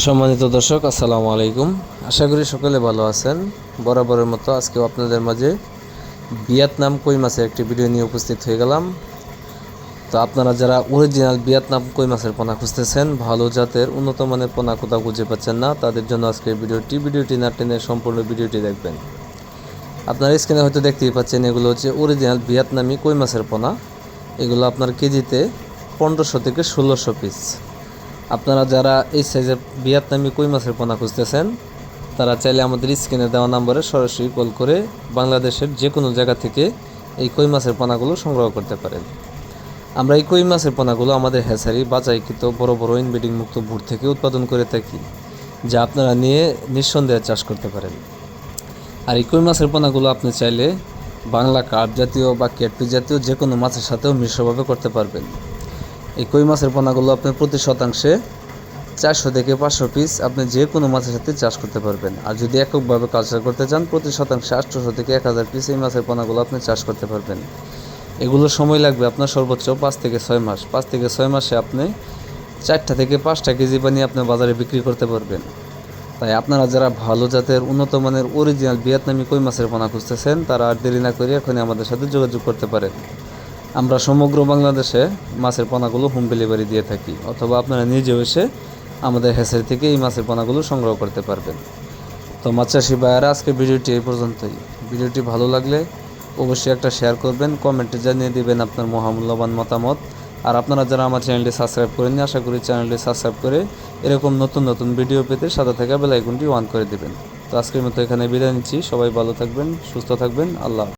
সম্মানিত দর্শক, আসসালামু আলাইকুম। আশা করি সকলে ভালো আছেন। বরাবরের মতো আজকেও আপনাদের মাঝে ভিয়েতনাম কই মাছের একটি ভিডিও নিয়ে উপস্থিত হয়ে গেলাম। তো আপনারা যারা অরিজিনাল ভিয়েতনাম কই মাছের পোনা খুঁজতেছেন, ভালো জাতের, উন্নত মানের পোনা কোথাও খুঁজে পাচ্ছেন না, তাদের জন্য আজকের ভিডিওটি ভিডিওটি না টেনে সম্পূর্ণ ভিডিওটি দেখবেন। আপনার স্ক্রিনে হয়তো দেখতেই পাচ্ছেন, এগুলো হচ্ছে অরিজিনাল ভিয়েতনামি কই মাছের পোনা। এগুলো আপনার কেজিতে পনেরোশো থেকে ষোলোশো পিস আপনারা যারা এই সাইজের ভিয়েতনামি কই মাছের পোনা খুঁজতেছেন, তারা চাইলে আমাদের স্ক্রিনে দেওয়া নম্বরে সরাসরি কল করে বাংলাদেশের যে কোনো জায়গা থেকে এই কই মাছের পোনাগুলো সংগ্রহ করতে পারেন। আমরা এই কই মাছের পোনাগুলো আমাদের হ্যাচারি বাজাইকৃত বড় বড় ইনব্রিডিং মুক্ত ভুট থেকে উৎপাদন করে থাকি, যা আপনারা নিয়ে নিঃসন্দেহে চাষ করতে পারেন। আর এই কই মাছের পোনাগুলো আপনি চাইলে বাংলা কার্প জাতীয় বা ক্যাটপি জাতীয় যে কোনো মাছের সাথেও মিশ্রভাবে করতে পারবেন। এই কই মাছের পোনাগুলো আপনি প্রতি শতাংশে চারশো থেকে পাঁচশো পিস আপনি যে কোনো মাছের সাথে চাষ করতে পারবেন। আর যদি এককভাবে কালচার করতে চান, প্রতি শতাংশে আটশোশো থেকে এক হাজার পিস এই মাছের পোনাগুলো আপনি চাষ করতে পারবেন। এগুলো সময় লাগবে আপনার সর্বোচ্চ পাঁচ থেকে ছয় মাস। পাঁচ থেকে ছয় মাসে আপনি চারটা থেকে পাঁচটা কেজি পানি আপনি বাজারে বিক্রি করতে পারবেন। তাই আপনারা যারা ভালো জাতের, উন্নত মানের অরিজিনাল ভিয়েতনামি কই মাছের পোনা খুঁজতেছেন, তারা আর দেরি না করে এখনই আমাদের সাথে যোগাযোগ করতে পারেন। আমরা সমগ্র বাংলাদেশে মাছের পোনাগুলো হোম ডেলিভারি দিয়ে থাকি, অথবা আপনারা নিজেও এসে আমাদের হেসের থেকে এই মাছের পোনাগুলো সংগ্রহ করতে পারবেন। তো মাছ চাষি ভাইয়ারা, আজকে ভিডিওটি এই পর্যন্তই। ভিডিওটি ভালো লাগলে অবশ্যই একটা শেয়ার করবেন কমেন্টে জানিয়ে দিবেন আপনার মহামূল্যবান মতামত। আর আপনারা যারা আমার চ্যানেলটি সাবস্ক্রাইব করেননি, আশা করি চ্যানেলটি সাবস্ক্রাইব করে এরকম নতুন নতুন ভিডিও পেতে সাদা থাকা বেলাইকনটি অন করে দেবেন। তো আজকের মতো এখানে বিদায় নিচ্ছি। সবাই ভালো থাকবেন, সুস্থ থাকবেন। আল্লাহ।